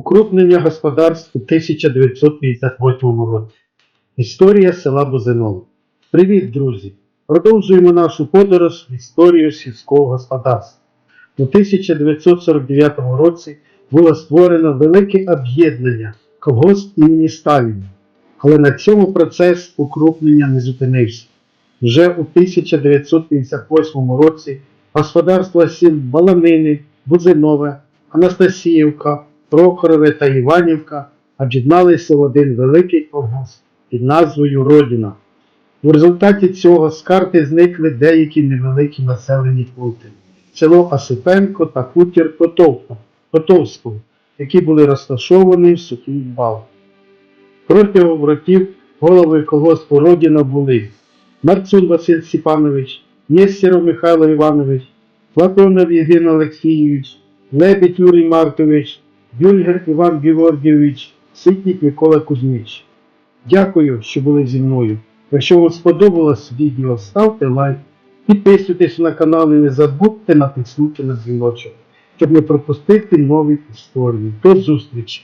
Укрупнення господарств у 1958 році. Історія села Бузиново. Привіт, друзі! Продовжуємо нашу подорож в історію сільського господарства. У 1949 році було створено велике об'єднання колгосп імені Сталіна. Але на цьому процес укрупнення не зупинився. Вже у 1958 році господарства сіл Баланини, Бузинове, Анастасіївка, Прохорове та Іванівка об'єдналися в один великий колгосп під назвою Родина. У результаті цього з карти зникли деякі невеликі населені пункти село Осипенко та Котовка, Котовського, які були розташовані в сухій бал. Протягом років голови колгоспу Родина були Марцун Василь Степанович, Нестеров Михайло Іванович, Платонов Євген Олексійович, Лебідь Юрій Маркович, Бюльгер Іван Георгійович, Ситник Микола Кузьмич. Дякую, що були зі мною. Якщо вам сподобалось відео, ставте лайк, підписуйтесь на канал і не забудьте натиснути на дзвіночок, щоб не пропустити нові історії. До зустрічі!